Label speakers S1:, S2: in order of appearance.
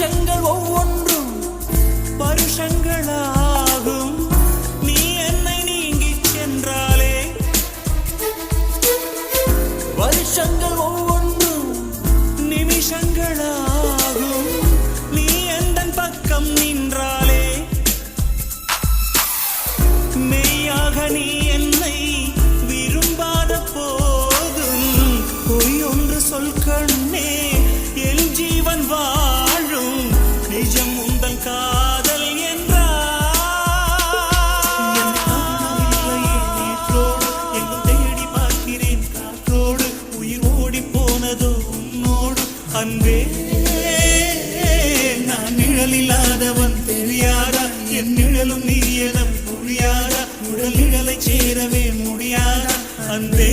S1: விஷங்கள் ஒவ்வொன்று அன்பே நான் நிழல் இல்லாதவன் தெரியாதா? என் நிழலும் நீ எனம் புரியாதா? உடல் நிழலை சேரவே முடியாதா? அன்பே